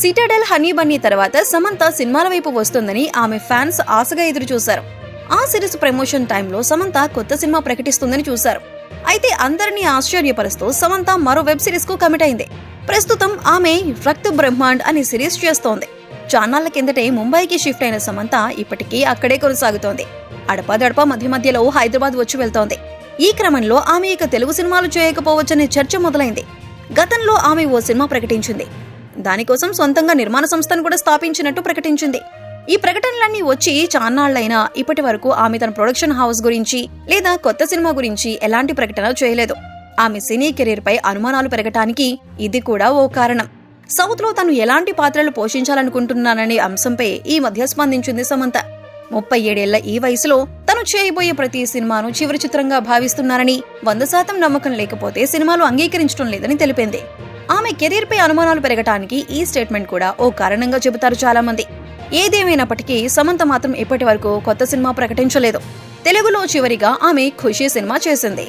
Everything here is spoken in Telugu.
సిటాడెల్ హనీ బన్నీ తర్వాత సమంత సినిమాల వైపు వస్తుందని ఆమె ఫ్యాన్స్ ఆశగా ఎదురు చూశారు ఆ సిరీస్ ప్రమోషన్ టైంలో సమంత కొత్త సినిమా ప్రకటిస్తుందని చూశారు. అయితే అందరినీ ఆశ్చర్యపరుస్తూ సమంత మరో వెబ్ సిరీస్కు కమిట్ అయింది. ప్రస్తుతం ఆమె రక్త బ్రహ్మాండ్ అనే సిరీస్ చేస్తోంది. చాన్నాళ్ళ కిందటే ముంబైకి షిఫ్ట్ అయిన సమంత ఇప్పటికీ అక్కడే కొనసాగుతోంది. అడపాదడపా మధ్య మధ్యలో హైదరాబాద్ వచ్చి వెళ్తోంది. ఈ క్రమంలో ఆమె ఇక తెలుగు సినిమాలు చేయకపోవచ్చనే చర్చ మొదలైంది. గతంలో ఆమె ఓ సినిమా ప్రకటించింది. దానికోసం సొంతంగా నిర్మాణ సంస్థను కూడా స్థాపించినట్టు ప్రకటించింది. ఈ ప్రకటనలన్నీ వచ్చి చాన్నాళ్ళైనా ఇప్పటి వరకు ఆమె తన ప్రొడక్షన్ హౌస్ గురించి లేదా కొత్త సినిమా గురించి ఎలాంటి ప్రకటన చేయలేదు. ఆమె సినీ కెరీర్ పై అనుమానాలు పెరగటానికి ఇది కూడా ఓ కారణం. సౌత్లో తను ఎలాంటి పాత్రలు పోషించాలనుకుంటున్నాననే అంశంపై ఈ మధ్య స్పందించింది సమంత. ముప్పై ఏడేళ్ళ ఈ వయసులో తను చేయబోయే ప్రతి సినిమాను చివరి చిత్రంగా భావిస్తున్నారని వంద శాతం నమ్మకం లేకపోతే సినిమాలు అంగీకరించడం లేదని తెలిపింది. ఆమె కెరీర్ పై అనుమానాలు పెరగటానికి ఈ స్టేట్మెంట్ కూడా ఓ కారణంగా చెబుతారు చాలా మంది ఏదేమైనప్పటికీ సమంత మాత్రం ఇప్పటి వరకు కొత్త సినిమా ప్రకటించలేదు. తెలుగులో చివరిగా ఆమె ఖుషీ సినిమా చేసింది.